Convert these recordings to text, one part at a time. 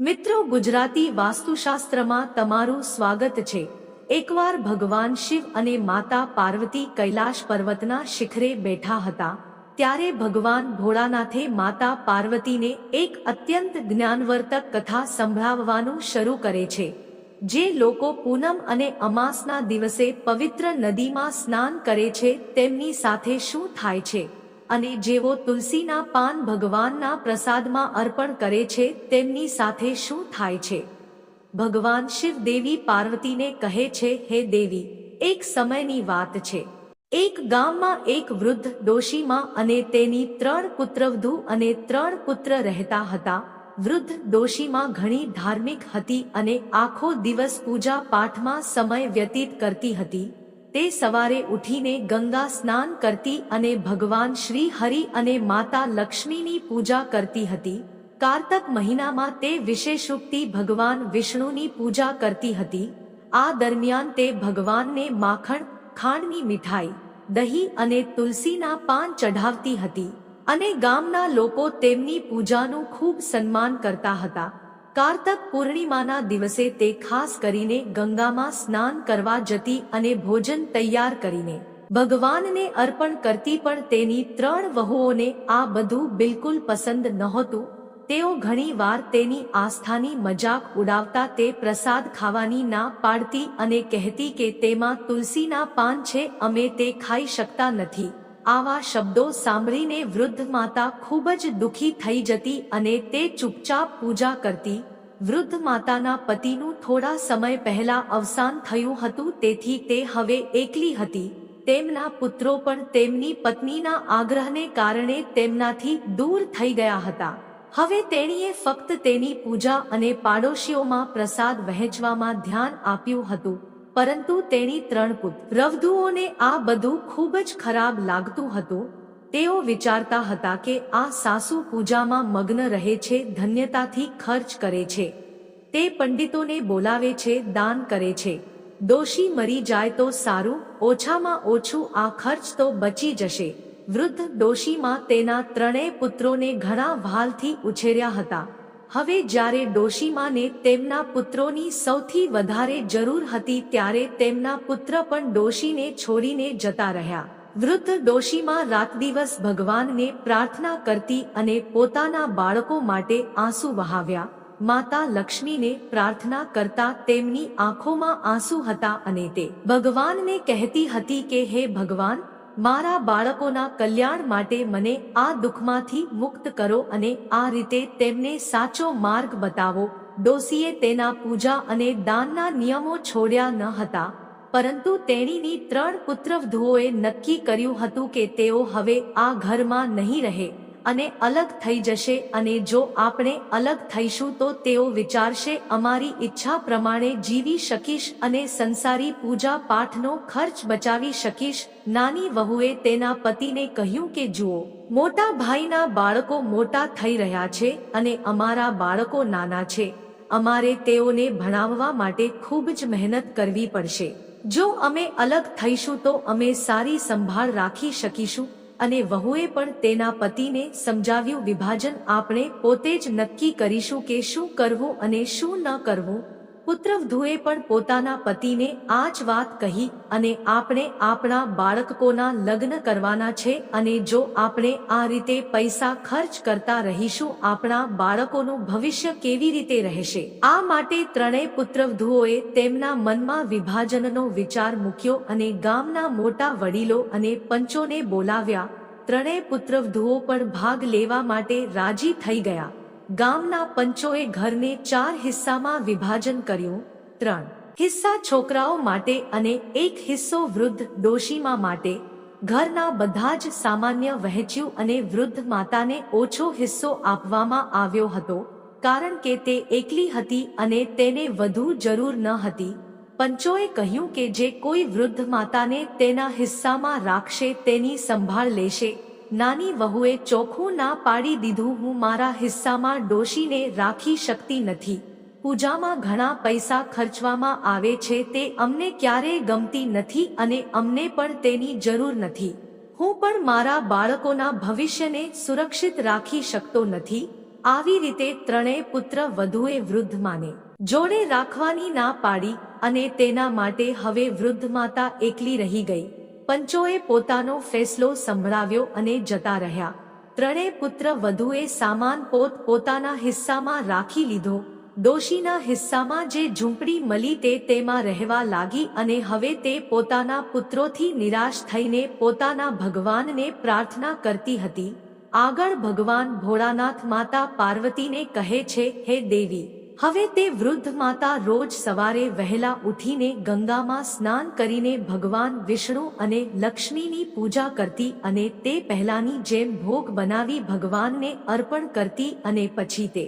મિત્રો, ગુજરાતી વાસ્તુશાસ્ત્રમાં તમારું સ્વાગત છે. એકવાર ભગવાન શિવ અને માતા પાર્વતી કૈલાશ પર્વતના શિખરે બેઠા હતા, ત્યારે ભગવાન ભોળાનાથે માતા પાર્વતીને એક અત્યંત જ્ઞાનવર્તક કથા સંભળાવવાનું શરૂ કરે છે, જે લોકો પૂનમ અને અમાસના દિવસે પવિત્ર નદીમાં સ્નાન કરે છે, તેમની સાથે શું થાય છે? અને જેઓ તુલસીના પાન ભગવાનના પ્રસાદમાં અર્પણ કરે છે, તેમની સાથે શું થાય છે? ભગવાન શિવ દેવી પાર્વતીને કહે છે, હે દેવી, એક સમયની વાત છે. એક ગામમાં એક વૃદ્ધ ડોશીમાં અને તેની ત્રણ પુત્રવધુ અને ત્રણ પુત્ર રહેતા હતા. વૃદ્ધ ડોશીમાં ઘણી ધાર્મિક હતી અને આખો દિવસ પૂજા પાઠમાં સમય વ્યતીત કરતી હતી. તે સવારે ઉઠીને ગંગા સ્નાન કરતી અને ભગવાન શ્રી હરિ અને માતા લક્ષ્મીની પૂજા કરતી હતી. કારતક મહિનામાં તે વિશેષુક્તિ ભગવાન વિષ્ણુની પૂજા કરતી હતી. આ દરમિયાન તે ભગવાનને માખણ, ખાંડની મીઠાઈ, દહીં અને તુલસીના પાન ચઢાવતી હતી અને ગામના લોકો તેમની પૂજાનું ખૂબ સન્માન કરતા હતા. કારતક પૂર્ણિમાના દિવસે તે ખાસ કરીને ગંગામાં સ્નાન કરવા જતી અને ભોજન તૈયાર કરીને ભગવાનને અર્પણ કરતી પણ તેની ત્રણ વહુઓને આ બધું બિલકુલ પસંદ નહોતું. તેઓ ઘણીવાર તેની આસ્થાની મજાક ઉડાવતા તે પ્રસાદ ખાવાની ના પાડતી અને કહેતી કે તેમાં તુલસીના પાન છે, અમે તે ખાઈ શકતા નથી. આવા શબ્દો સાંભળીને વૃદ્ધ માતા ખૂબ જ દુઃખી થઈ જતી અને તે ચૂપચાપ પૂજા કરતી. વૃદ્ધ માતાના પતિનું થોડા સમય પહેલા અવસાન થયું હતું, તેથી તે હવે એકલી હતી. તેમના પુત્રો પણ તેમની પત્નીના આગ્રહને કારણે તેમનાથી દૂર થઈ ગયા હતા. હવે તેણીએ ફક્ત તેની પૂજા અને પાડોશીઓમાં પ્રસાદ વહેંચવામાં ધ્યાન આપ્યું હતું. પરંતુ તેની ત્રણ પુત્ર રવધુઓને આ બધું ખૂબ જ ખરાબ લાગતું હતું. તેઓ વિચારતા હતા કે આ સાસુ પૂજામાં મગ્ન રહે છે, ધન્યતાથી ખર્ચ કરે છે. તે પંડિતોને બોલાવે છે, દાન કરે છે. દોષી મરી જાય તો સારું, ઓછામાં ઓછું આ ખર્ચ તો બચી જશે. વૃદ્ધ દોષીમાં તેના ત્રણેય પુત્રોને ઘણા ભાલથી ઉછેર્યા હતા. હવે જ્યારે ડોશીમાને તેમના પુત્રોની સૌથી વધારે જરૂર હતી ત્યારે તેમના પુત્ર પણ ડોશીને છોડીને જતા રહ્યા. વૃદ્ધ ડોશીમાં રાત દિવસ ભગવાનને પ્રાર્થના કરતી અને પોતાના બાળકો માટે આંસુ વહાવ્યા. માતા લક્ષ્મીને પ્રાર્થના કરતા તેમની આંખોમાં આંસુ હતા અને તે ભગવાનને કહેતી હતી કે, હે ભગવાન મારા બાળકોના કલ્યાણ માટે મને આ દુઃખમાંથી મુક્ત કરો અને આ રીતે તેમને સાચો માર્ગ બતાવો. ડોસીએ તેના પૂજા અને દાનના નિયમો છોડ્યા ન હતા, પરંતુ તેણીની ત્રણ પુત્રવધુઓએ નક્કી કર્યું હતું કે તેઓ હવે આ ઘરમાં નહીં રહે. અને અલગ થઈ જશે અને જો આપણે અલગ થઈશું તો તેઓ વિચારશે, અમારી ઈચ્છા પ્રમાણે જીવી શકીશ અને સંસારી પૂજા પાઠનો ખર્ચ બચાવી શકીશ. નાની વહુએ તેના પતિને કહ્યું કે, જુઓ, મોટા ભાઈના બાળકો મોટા થઈ રહ્યા છે અને અમારા બાળકો નાના છે. અમારે તેઓને ભણાવવા માટે ખૂબ જ મહેનત કરવી પડશે. જો અમે અલગ થઈશું તો અમે સારી સંભાળ રાખી શકીશું. અને વહુએ પણ તેના પતિને સમજાવ્યું, વિભાજન આપણે પોતે જ નક્કી કરીશું કે શું કરવું અને શું ન કરવું. પુત્રવધુએ પણ પોતાના પતિને આ જ વાત કહી અને આપણે આપણા બાળકોના લગ્ન કરવાના છે અને જો આપણે આ રીતે પૈસા ખર્ચ કરતા રહીશું, આપણા બાળકોનું ભવિષ્ય કેવી રીતે રહેશે? આ માટે ત્રણેય પુત્રવધુઓએ તેમના મનમાં વિભાજનનો વિચાર મૂક્યો અને ગામના મોટા વડીલો અને પંચોને બોલાવ્યા. ત્રણેય પુત્રવધુઓ પણ ભાગ લેવા માટે રાજી થઈ ગયા. ગામના પંચોએ ઘરને ચાર હિસ્સામાં વિભાજન કર્યું, ત્રણ. હિસ્સા છોકરાઓ માટે અને એક હિસ્સો વૃદ્ધ ડોશીમા માટે, ઘરના બધા જ સામાન્ય વહેંચ્યું અને વૃદ્ધ માતાને ઓછો હિસ્સો આપવામાં આવ્યો હતો, કારણ કે તે એકલી હતી અને તેને વધુ જરૂર ન હતી. પંચોએ કહ્યું કે જે કોઈ વૃદ્ધ માતાને તેના હિસ્સામાં રાખશે તેની સંભાળ લેશે. નાની વહુએ ચોખ્ખું ના પાડી દીધું, હું મારા હિસ્સામાં ડોશીને રાખી શકતી નથી. પૂજામાં ઘણા પૈસા ખર્ચવામાં આવે છે, તે અમને ક્યારેય ગમતી નથી અને અમને પણ તેની જરૂર નથી. હું પણ મારા બાળકોના ભવિષ્યને સુરક્ષિત રાખી શકતો નથી. આવી રીતે ત્રણેય પુત્ર વધુએ વૃદ્ધ માને. જોડે રાખવાની ના પાડી અને તેના માટે હવે વૃદ્ધ માતા એકલી રહી ગઈ. પંચોએ પોતાનો ફેસલો સંભળાવ્યો અને જતા રહ્યા. ત્રણેય પુત્ર વધુએ સામાન પોત પોતાના હિસ્સામાં રાખી લીધો. દોશીના હિસ્સામાં જે ઝૂંપડી મળી તે તેમાં રહેવા લાગી અને હવે તે પોતાના પુત્રોથી નિરાશ થઈને પોતાના ભગવાનને પ્રાર્થના કરતી હતી. આગળ ભગવાન ભોળાનાથ માતા પાર્વતીને કહે છે, હે દેવી હવે તે વૃદ્ધ માતા રોજ સવારે વહેલા ઉઠીને ગંગામાં સ્નાન કરીને ભગવાન વિષ્ણુ અને લક્ષ્મીની પૂજા કરતી અને તે પહેલાની જેમ ભોગ બનાવી ભગવાનને અર્પણ કરતી અને પછી તે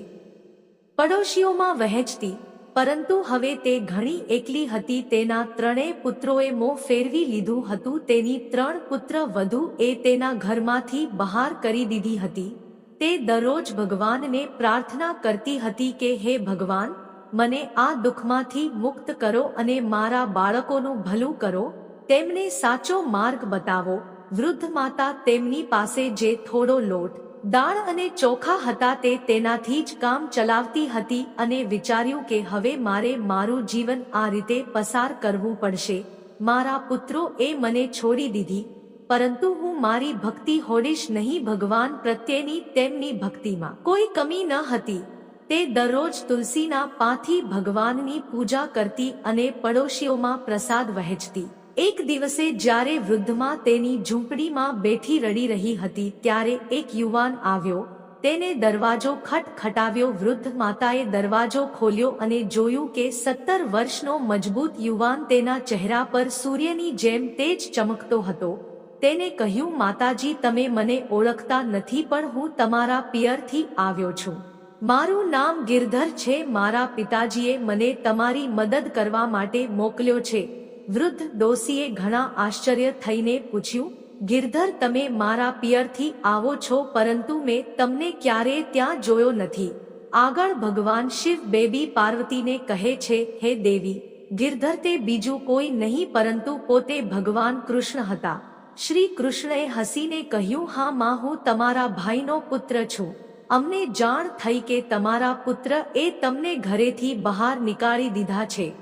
પડોશીઓમાં વહેંચતી. પરંતુ હવે તે ઘણી એકલી હતી, તેના ત્રણેય પુત્રોએ મોં ફેરવી લીધું હતું, તેની ત્રણ પુત્ર વધુ એ તેના ઘરમાંથી બહાર કરી દીધી હતી. તે દરરોજ ભગવાનને પ્રાર્થના કરતી હતી કે, હે ભગવાન, મને આ દુઃખમાંથી મુક્ત કરો અને મારા બાળકોનું ભલું કરો. તેમને સાચો માર્ગ બતાવો. વૃદ્ધ માતા તેમની પાસે જે થોડો લોટ, દાળ અને ચોખા હતા તે તેનાથી જ કામ ચલાવતી હતી અને વિચાર્યું કે, હવે મારે મારું જીવન આ રીતે પસાર કરવું પડશે. મારા પુત્રો એ મને છોડી દીધી. પરંતુ હું મારી ભક્તિ હોડીશ નહીં ભગવાન પ્રત્યેની તેમની ભક્તિમાં. કોઈ કમી ન હતી. તે દરરોજ તુલસીના પાથી ભગવાનની પૂજા કરતી અને પડોશીઓમાં પ્રસાદ વહેંચતી. એક દિવસે જ્યારે વૃદ્ધમાં તેની ઝૂંપડીમાં બેઠી રડી રહી હતી ત્યારે એક યુવાન આવ્યો. તેને દરવાજો ખટખટાવ્યો. વૃદ્ધ માતાએ દરવાજો ખોલ્યો અને જોયું કે સત્તર વર્ષનો મજબૂત યુવાન તેના ચહેરા પર સૂર્યની જેમ તેજ ચમકતો હતો. તેને કહ્યું, માતાજી, તમે મને ઓળખતા નથી, પણ હું તમારા પિયરથી આવ્યો છું. મારું નામ ગિરધર છે. મારા પિતાજીએ મને તમારી મદદ કરવા માટે મોકલ્યો છે. વૃદ્ધ દોશીએ ઘણા આશ્ચર્ય થઈને પૂછ્યું, ગિરધર, તમે મારા પિયરથી આવો છો, પરંતુ મેં તમને ક્યારેય ત્યાં જોયો નથી. આગળ ભગવાન શિવ બેબી પાર્વતીને કહે છે, હે દેવી, ગિરધર, તે બીજું કોઈ નહીં, પરંતુ પોતે ભગવાન કૃષ્ણ હતા. શ્રી કૃષ્ણએ હસીને કહ્યું, હા, માં, હું તમારા ભાઈનો પુત્ર છું. અમને જાણ થઈ કે તમારા પુત્ર એ તમને ઘરેથી બહાર નીકાળી દીધા છે.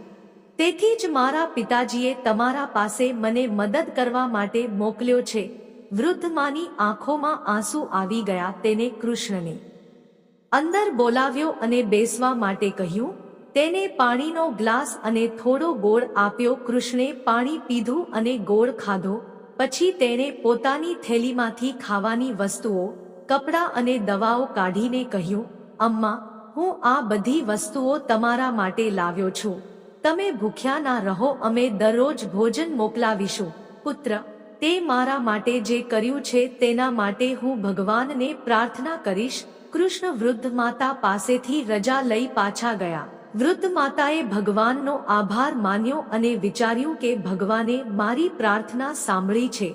તેથી જ મારા પિતાજીએ તમારા પાસે મને મદદ કરવા માટે મોકલ્યો છે. વૃદ્ધમાની આંખોમાં આંસુ આવી ગયા તેને કૃષ્ણને. અંદર બોલાવ્યો અને બેસવા માટે કહ્યું, તેને પાણીનો ગ્લાસ અને થોડો ગોળ આપ્યો. કૃષ્ણે પાણી પીધું અને ગોળ ખાધો. પછી તેણે પોતાની થેલીમાંથી ખાવાની વસ્તુઓ, કપડાં અને દવાઓ કાઢીને કહ્યું, અમ્મા, હું આ બધી વસ્તુઓ તમારા માટે લાવ્યો છું. તમે ભૂખ્યા ના રહો, અમે દરરોજ ભોજન મોકલાવીશું. પુત્ર, તે મારા માટે જે કર્યું છે તેના માટે હું ભગવાનને પ્રાર્થના કરીશ. કૃષ્ણ વૃદ્ધ માતા પાસેથી રજા લઈ પાછા ગયા. વૃદ્ધ માતાએ ભગવાનનો આભાર માન્યો અને વિચાર્યું કે ભગવાને મારી પ્રાર્થના સાંભળી છે.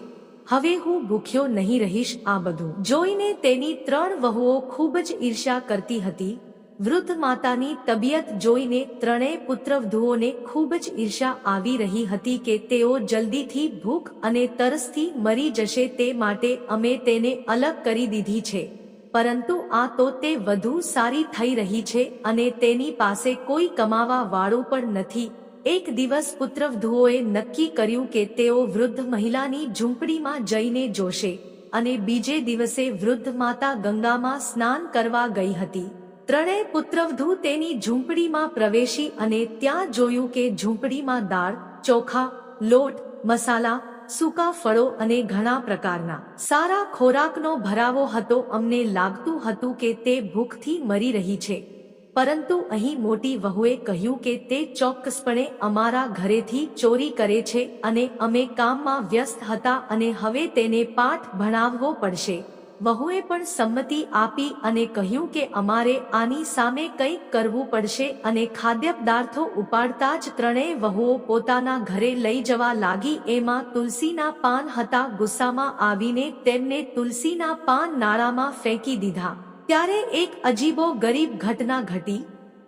હવે હું ભૂખ્યો નહીં રહીશ આ બધું. જોઈને તેની ત્રણ વહુઓ ખૂબ જ ઈર્ષા કરતી હતી. વૃદ્ધ માતાની તબિયત જોઈને ત્રણેય પુત્રવધુઓને ખૂબ જ ઈર્ષા આવી રહી હતી કે તેઓ જલ્દીથી ભૂખ અને તરસથી મરી જશે તે માટે અમે તેને અલગ કરી દીધી છે. પરંતુ આ તો તે વધુ સારી થઈ રહી છે અને તેની પાસે કોઈ કમાવા વાળું પણ નથી. એક દિવસ પુત્રવધુઓએ નક્કી કર્યું કે તેઓ વૃદ્ધ મહિલાની ઝૂંપડીમાં જઈને જોશે અને બીજે દિવસે વૃદ્ધ માતા ગંગામાં સ્નાન કરવા ગઈ હતી. ત્રણેય પુત્રવધુ તેની ઝૂંપડીમાં પ્રવેશી અને ત્યાં જોયું કે ઝૂંપડીમાં દાળ, ચોખા, લોટ, મસાલા સૂકા ફળો અને ઘણા પ્રકારના. સારા ખોરાકનો ભરાવો હતો, અમને લાગતું હતું કે તે ભૂખથી મરી રહી છે. પરંતુ અહીં મોટી વહુએ કહ્યું કે તે ચોક્કસપણે અમારા ઘરેથી ચોરી કરે છે અને અમે કામમાં વ્યસ્ત હતા અને હવે તેને પાઠ ભણાવવો પડશે. વહુએ પણ સંમતિ આપી અને કહ્યું કે અમારે આની સામે કંઈક કરવું પડશે અને ખાદ્ય પદાર્થો ઉપાડતા જ ત્રણેય વહુઓ પોતાના ઘરે લઈ જવા લાગી. એમાં તુલસીના પાન હતા. ગુસ્સામાં આવીને તેમને તુલસીના પાન નાળામાં ફેંકી દીધા. ત્યારે એક અજીબો ગરીબ ઘટના ઘટી.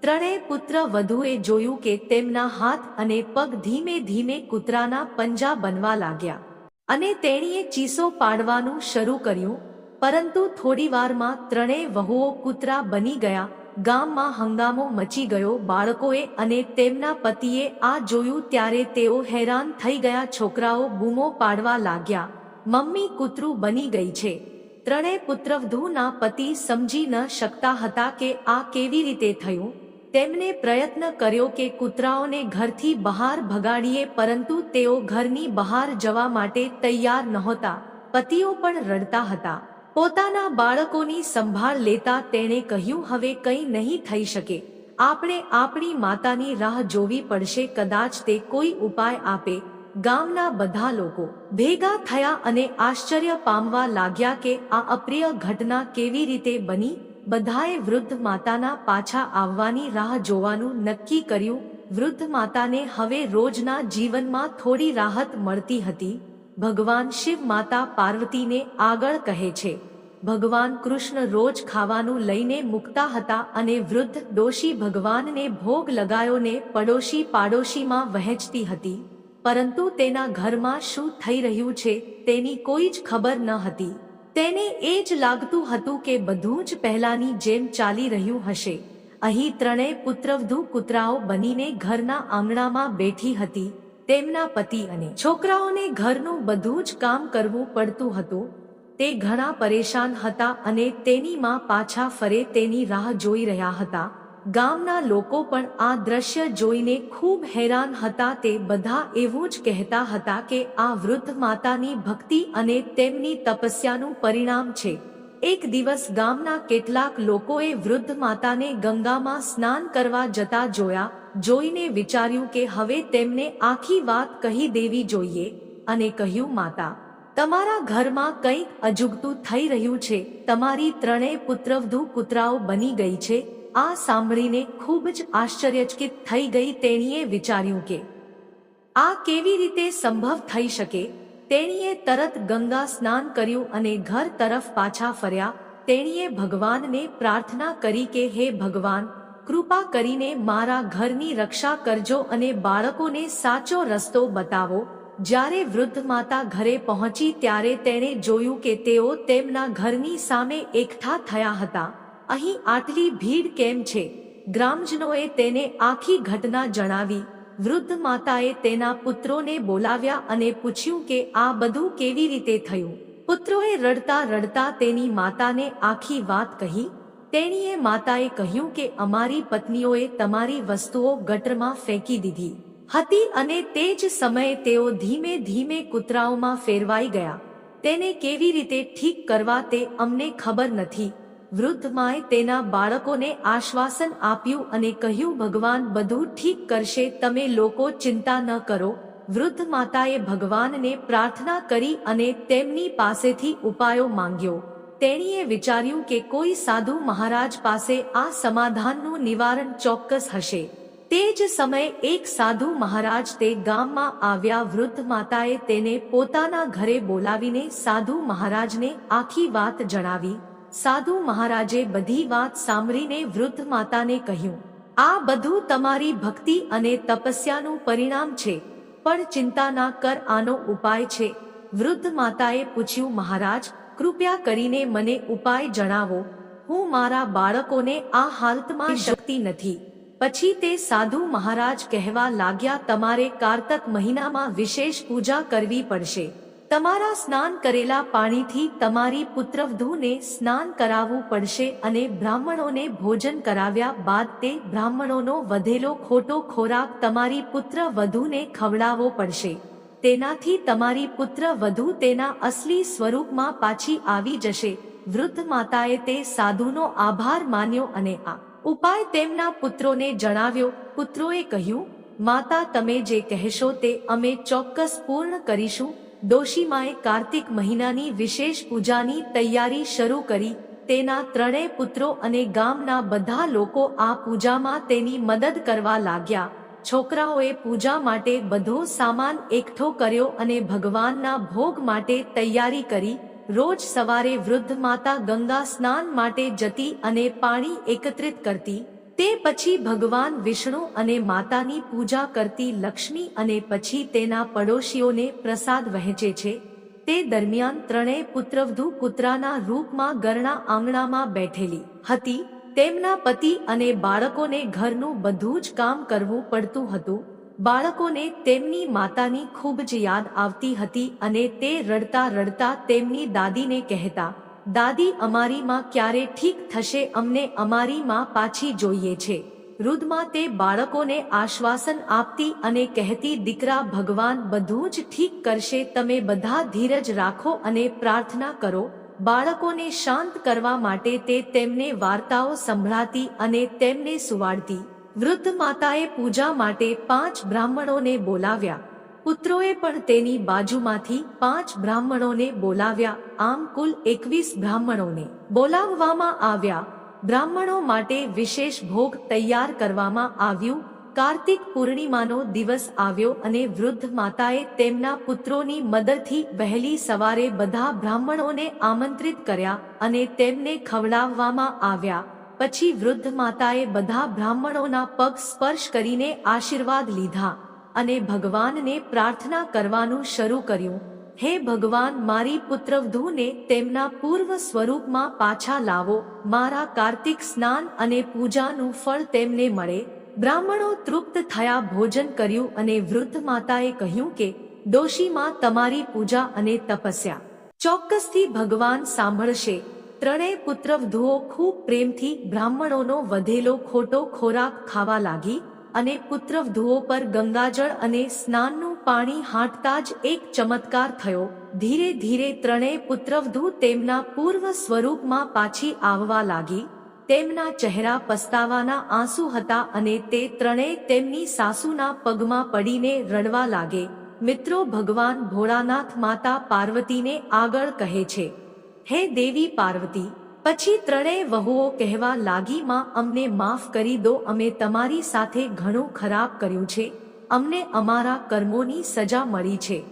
ત્રણેય પુત્ર વધુએ જોયું કે તેમના હાથ અને પગ ધીમે ધીમે કૂતરાના પંજા બનવા લાગ્યા. અને તેણીએ ચીસો પાડવાનું શરૂ કર્યું. પરંતુ થોડીવારમાં ત્રણેય વહુઓ કૂતરા બની ગયા. ગામમાં હંગામો મચી ગયો. બાળકોએ અને તેમના પતિએ આ જોયું ત્યારે તેઓ હેરાન થઈ ગયા. છોકરાઓ બૂમો પાડવા લાગ્યા. મમ્મી કૂતરું બની ગઈ છે. ત્રણેય પુત્રવધૂના પતિ સમજી ન શકતા હતા કે આ કેવી રીતે થયું. તેમણે પ્રયત્ન કર્યો કે કૂતરાઓને ઘરથી બહાર ભગાડીએ, પરંતુ તેઓ ઘરની બહાર જવા માટે તૈયાર નહોતા. પતિઓ પણ રડતા હતા. પોતાના બાળકોની સંભાળ લેતા તેણે કહ્યું, હવે કંઈ નહીં થઈ શકે. આપણે આપણી માતાની રાહ જોવી પડશે. કદાચ તે કોઈ ઉપાય આપે. ગામના બધા લોકો ભેગા થયા અને આશ્ચર્ય પામવા લાગ્યા કે આ અપ્રિય ઘટના કેવી રીતે બની? બધાએ વૃદ્ધ માતાના પાછા આવવાની રાહ જોવાનું નક્કી કર્યું. વૃદ્ધ માતાને હવે રોજના જીવનમાં થોડી રાહત મળતી હતી. ભગવાન શિવ માતા પાર્વતીને આગળ કહે છે, ભગવાન કૃષ્ણ રોજ ખાવાનું લઈને મૂકતા હતા અને વૃદ્ધ દોષી ભગવાનને ભોગ લગાયોને પડોશી પાડોશીમાં વહેંચતી હતી. પરંતુ તેના ઘરમાં શું થઈ રહ્યું છે તેની કોઈ જ ખબર ન હતી. તેને એ જ લાગતું હતું કે બધું જ પહેલાની જેમ ચાલી રહ્યું હશે. અહીં ત્રણેય પુત્રવધુ કૂતરાઓ બનીને ઘરના આંગણામાં બેઠી હતી. તેમના પતિ અને છોકરાઓને ઘરનું બધું જ કામ કરવું પડતું હતું. તે ઘણા પરેશાન હતા અને તેની માં પાછા ફરે તેની રાહ જોઈ રહ્યા હતા. ગામના લોકો પણ આ દ્રશ્ય જોઈને ખૂબ હેરાન હતા તે બધા એવું જ કહેતા હતા કે આ વૃદ્ધ માતાની ભક્તિ અને તેમની તપસ્યાનું પરિણામ છે. એક દિવસ ગામના કેટલાક લોકોએ વૃદ્ધ માતાને ગંગામાં સ્નાન કરવા જતા જોયા, જોઈને વિચાર્યું કે હવે તેમને આખી વાત કહી દેવી જોઈએ અને કહ્યું, માતા, તમારા ઘરમાં કંઈક અજુગતું થઈ રહ્યું છે. તમારી ત્રણેય પુત્રવધુ કૂતરાઓ બની ગઈ છે. આ સાંભળીને ખૂબ જ આશ્ચર્યચકિત થઈ ગઈ તેણીએ વિચાર્યું કે આ કેવી રીતે સંભવ થઈ શકે? તેણીએ તરત ગંગા સ્નાન કર્યું અને ઘર તરફ પાછા ફર્યા. તેણીએ ભગવાનને પ્રાર્થના કરી કે, હે ભગવાન, કૃપા કરીને મારા ઘરની રક્ષા કરજો અને બાળકોને સાચો રસ્તો બતાવો. જ્યારે વૃદ્ધ માતા ઘરે પહોંચી ત્યારે તેણે જોયું કે તેઓ તેમના ઘરની સામે એકઠા થયા હતા. અહીં આટલી ભીડ કેમ છે? ગ્રામજનોએ તેને આખી ઘટના જણાવી. વૃદ્ધ માતાએ તેના પુત્રોને બોલાવ્યા અને પૂછ્યું કે આ બધું કેવી રીતે થયું? પુત્રોએ રડતા રડતા તેની માતાને આખી વાત કહી. તેણીએ માતાએ કહ્યું કે અમારી પત્નીઓએ તમારી વસ્તુઓ ગટરમાં ફેંકી દીધી. હતી અને તે જ સમયે તેઓ ધીમે ધીમે કૂતરાઓમાં ફેરવાઈ ગયા. તેને કેવી રીતે ઠીક કરવા તે અમને ખબર નથી. વૃદ્ધ માએ તેના બાળકોને આશ્વાસન આપ્યું અને કહ્યું, ભગવાન બધું ઠીક કરશે, તમે લોકો ચિંતા ન કરો. વૃદ્ધ માતાએ ભગવાનને પ્રાર્થના કરી અને તેમની પાસેથી ઉપાયો માંગ્યો. તેણીએ વિચાર્યું કે કોઈ સાધુ મહારાજ પાસે આ સમાધાનનું નિવારણ ચોક્કસ હશે. તે જ સમયે એક સાધુ મહારાજ તે ગામમાં આવ્યા. વૃદ્ધ માતાએ તેને પોતાના ઘરે બોલાવીને સાધુ મહારાજને આખી વાત જણાવી. સાધુ મહારાજે બધી વાત સાંભળીને વૃદ્ધ માતાને કહ્યું, આ બધું તમારી ભક્તિ અને તપસ્યાનું પરિણામ છે, પણ ચિંતા ના કર, આનો ઉપાય છે. વૃદ્ધ માતાએ પૂછ્યું, મહારાજ, કૃપયા કરીને મને ઉપાય જણાવો. હું મારા બાળકોને આ હાલતમાં શક્તિ નથી. પછી તે સાધુ મહારાજ કહેવા લાગ્યા, તમારે કારતક મહિનામાં વિશેષ પૂજા કરવી પડશે. તમારા સ્નાન કરેલા પાણીથી તમારી પુત્રવધૂને સ્નાન કરાવવું પડશે અને બ્રાહ્મણોને ભોજન કરાવ્યા બાદ તે બ્રાહ્મણોનો વધેલો ખોટો ખોરાક તમારી પુત્ર વધુને ખવડાવવો પડશે. તેનાથી તમારી પુત્ર વધુ તેના અસલી સ્વરૂપમાં પાછી આવી જશે. વૃદ્ધ માતાએ તે સાધુનો આભાર માન્યો અને આ ઉપાય તેમના પુત્રોને જણાવ્યો. પુત્રોએ કહ્યું, માતા, તમે જે કહેશો તે અમે ચોક્કસ પૂર્ણ કરીશું. દોશીમાએ કાર્તિક મહિનાની વિશેષ પૂજાની તૈયારી શરૂ કરી. તેના ત્રણેય પુત્રો અને ગામના બધા લોકો આ પૂજામાં તેની મદદ કરવા લાગ્યા. છોકરાઓએ પૂજા માટે બધો સામાન એકઠો કર્યો અને ભગવાનના ભોગ માટે તૈયારી કરી. રોજ સવારે વૃદ્ધ માતા ગંગા સ્નાન માટે જતી અને પાણી એકત્રિત કરતી. તે પછી ભગવાન વિષ્ણુ અને માતાની પૂજા કરતી લક્ષ્મી અને પછી તેના પડોશીઓને પ્રસાદ વહેંચે છે. તે દરમિયાન ત્રણેય પુત્રવધુ પુત્રાના રૂપમાં ઘરના આંગણામાં બેઠેલી હતી. તેમના પતિ અને બાળકોને ઘરનું બધું જ કામ કરવું પડતું હતું. બાળકોને તેમની માતાની ખૂબ જ યાદ આવતી હતી અને તે રડતા રડતા તેમની દાદીને કહેતા દાદી અમારી માં ક્યારે ઠીક થશે અમને અમારી માં પાછી જોઈએ છે. રુદમાં તે બાળકોને આશ્વાસન આપતી અને કહેતી, દીકરા, ભગવાન બધું જ ઠીક કરશે, તમે બધા ધીરજ રાખો અને પ્રાર્થના કરો. બાળકોને શાંત કરવા માટે તે તેમને વાર્તાઓ સંભળાતી અને તેમને સુવાડતી. વૃદ્ધ માતાએ પૂજા માટે પાંચ બ્રાહ્મણોને બોલાવ્યા. પુત્રોએ પણ તેની બાજુમાંથી પાંચ બ્રાહ્મણોને બોલાવ્યા. આમ કુલ એકવીસ બ્રાહ્મણોને બોલાવવામાં આવ્યા. બ્રાહ્મણો માટે વિશેષ ભોગ તૈયાર કરવામાં આવ્યું. કાર્તિક પૂર્ણિમાનો દિવસ આવ્યો અને વૃદ્ધ માતાએ તેમના પુત્રોની મદદથી વહેલી સવારે બધા બ્રાહ્મણોને આમંત્રિત કર્યા અને તેમને ખવડાવવામાં આવ્યા. પછી વૃદ્ધ માતાએ બધા બ્રાહ્મણોના પગ સ્પર્શ કરીને આશીર્વાદ લીધા. અને ભગવાનને પ્રાર્થના કરવાનું શરૂ કર્યું. હે ભગવાન, મારી પુત્રવધૂને તેમના પૂર્વ સ્વરૂપમાં પાછા લાવો. મારા કાર્તિક સ્નાન અને પૂજાનું ફળ તેમને મળે. બ્રાહ્મણો તૃપ્ત થયા ભોજન કર્યું અને વૃદ્ધ માતાએ કહ્યું કે ડોશીમાં તમારી પૂજા અને તપસ્યા. ચોક્કસથી ભગવાન સાંભળશે. ત્રણેય પુત્રવધુઓ ખૂબ પ્રેમથી બ્રાહ્મણોનો વધેલો ખોટો ખોરાક ખાવા લાગી. અને પુત્રવધુઓ પર ગંગાજળ અને સ્નાનનું પાણી હાંટતા જ એક ચમત્કાર થયો. ધીરે ધીરે ત્રણેય પુત્રવધુ તેમના પૂર્વ સ્વરૂપમાં પાછી આવવા લાગી. તેમના ચહેરા પસ્તાવાના આંસુ હતા અને તે ત્રણેય તેમની સાસુના પગમાં પડીને રડવા લાગે. મિત્રો, ભગવાન ભોળાનાથ માતા પાર્વતીને આગળ કહે છે, હે દેવી પાર્વતી પછી ત્રણેય વહુઓ કહેવા લાગી, માં, અમને માફ કરી દો, અમે તમારી સાથે ઘણું ખરાબ કર્યું છે. અમને અમારા કર્મોની સજા મળી છે.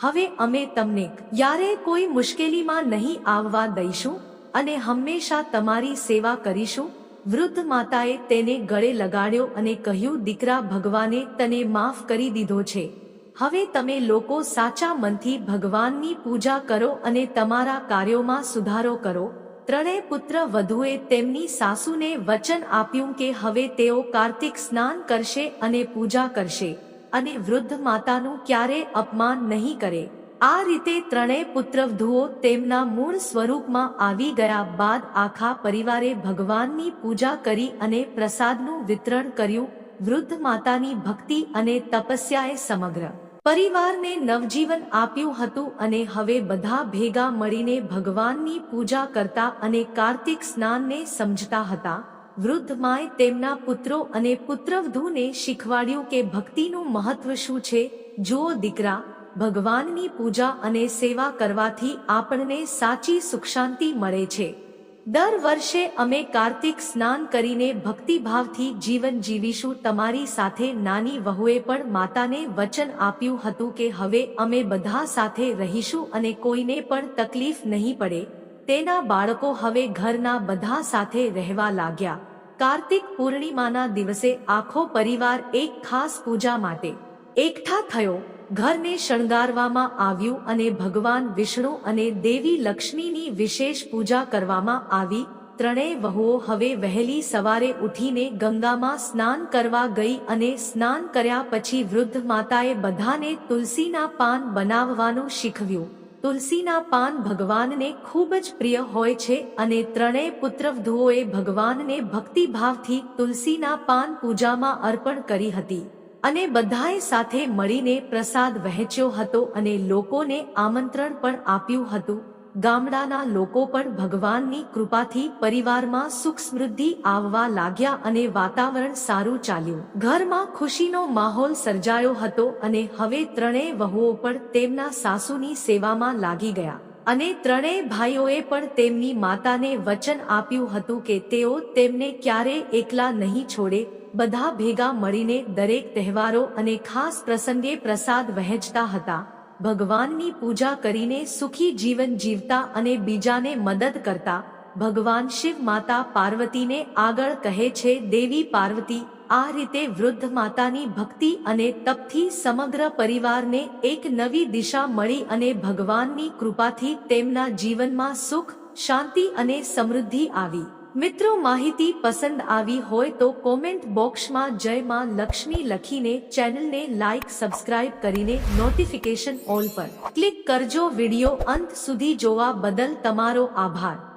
હવે અમે તમને યારે કોઈ મુશ્કેલીમાં નહીં આવવા દઈશું અને હંમેશા તમારી સેવા કરીશું. વૃદ્ધ માતાએ તેને ગળે લગાડ્યો અને કહ્યું, દીકરા, ભગવાને તને માફ કરી દીધો છે. હવે તમે લોકો સાચા મનથી ભગવાનની પૂજા કરો અને તમારા કાર્યોમાં સુધારો કરો. ત્રણેય પુત્ર વધુએ તેમની સાસુને વચન આપ્યું કે હવે તેઓ કાર્તિક સ્નાન કરશે અને પૂજા કરશે અને વૃદ્ધ માતાનું ક્યારે અપમાન નહીં કરે. આ રીતે ત્રણેય પુત્રવધુઓ તેમના મૂળ સ્વરૂપમાં આવી ગયા બાદ આખા પરિવારે ભગવાનની પૂજા કરી અને પ્રસાદનું વિતરણ કર્યું. વૃદ્ધ માતાની ભક્તિ અને તપસ્યાએ સમગ્ર પરિવારને નવજીવન આપ્યું હતું અને હવે બધા ભેગા મળીને ભગવાનની પૂજા કરતા અને કાર્તિક સ્નાનને સમજતા હતા. વૃદ્ધ માએ તેમના પુત્રો અને પુત્રવધૂને શીખવાડ્યું કે ભક્તિનું મહત્વ શું છે. જુઓ દીકરા, ભગવાનની પૂજા અને સેવા કરવાથી આપણને સાચી સુખ શાંતિ મળે છે. દર વર્ષે અમે કાર્તિક સ્નાન કરીને ભક્તિભાવથી જીવન જીવીશું. તમારી સાથે નાની વહુએ પણ માતાને વચન આપ્યું હતું કે હવે અમે બધા સાથે રહીશું અને કોઈને પણ તકલીફ નહીં પડે. તેના બાળકો હવે ઘરના બધા સાથે રહેવા લાગ્યા. કાર્તિક પૂર્ણિમાના દિવસે આખો પરિવાર એક ખાસ પૂજા માટે એકઠા થયો. ઘરને શણગારવામાં આવ્યું અને ભગવાન વિષ્ણુ અને દેવી લક્ષ્મીની વિશેષ પૂજા કરવામાં આવી. ત્રણેય વહુઓ હવે વહેલી સવારે ઉઠીને ગંગામાં સ્નાન કરવા ગઈ અને સ્નાન કર્યા પછી વૃદ્ધ માતાએ બધાને તુલસીના પાન બનાવવાનું શીખવ્યું. તુલસીના પાન ભગવાનને ખૂબ જ પ્રિય હોય છે અને ત્રણેય પુત્રવધુઓએ ભગવાનને ભક્તિભાવથી તુલસીના પાન પૂજામાં અર્પણ કરી હતી. અને બધાએ સાથે મળીને પ્રસાદ વહેંચ્યો હતો અને લોકોને આમંત્રણ પણ આપ્યું હતું. ગામડાના લોકો પણ ભગવાનની કૃપાથી પરિવારમાં સુખ સમૃદ્ધિ આવવા લાગ્યા અને વાતાવરણ સારું ચાલ્યું. ઘરમાં ખુશીનો માહોલ સર્જાયો હતો અને હવે ત્રણેય વહુઓ પણ તેમના સાસુની સેવામાં લાગી ગયા. અને ત્રણેય ભાઈઓએ પણ તેમની માતાને વચન આપ્યું હતું કે તેઓ તેમને ક્યારે એકલા નહીં છોડે, બધા ભેગા મળીને દરેક તહેવારો અને ખાસ પ્રસંગે પ્રસાદ વહેંચતા હતા. ભગવાનની પૂજા કરીને સુખી જીવન જીવતા અને બીજાને મદદ કરતા, ભગવાન શિવ માતા પાર્વતીને આગળ કહે છે, દેવી પાર્વતી આ રીતે વૃદ્ધ માતાની ભક્તિ અને તપથી સમગ્ર પરિવારને એક નવી દિશા મળી અને ભગવાનની કૃપાથી તેમના જીવનમાં સુખ, શાંતિ અને સમૃદ્ધિ આવી. મિત્રો, માહિતી પસંદ આવી હોય તો કોમેન્ટ બોક્સમાં જય માં લક્ષ્મી લખીને ચેનલને લાઈક, સબસ્ક્રાઇબ કરીને નોટિફિકેશન ઓલ પર ક્લિક કરજો. વિડિયો અંત સુધી જોવા બદલ તમારો આભાર.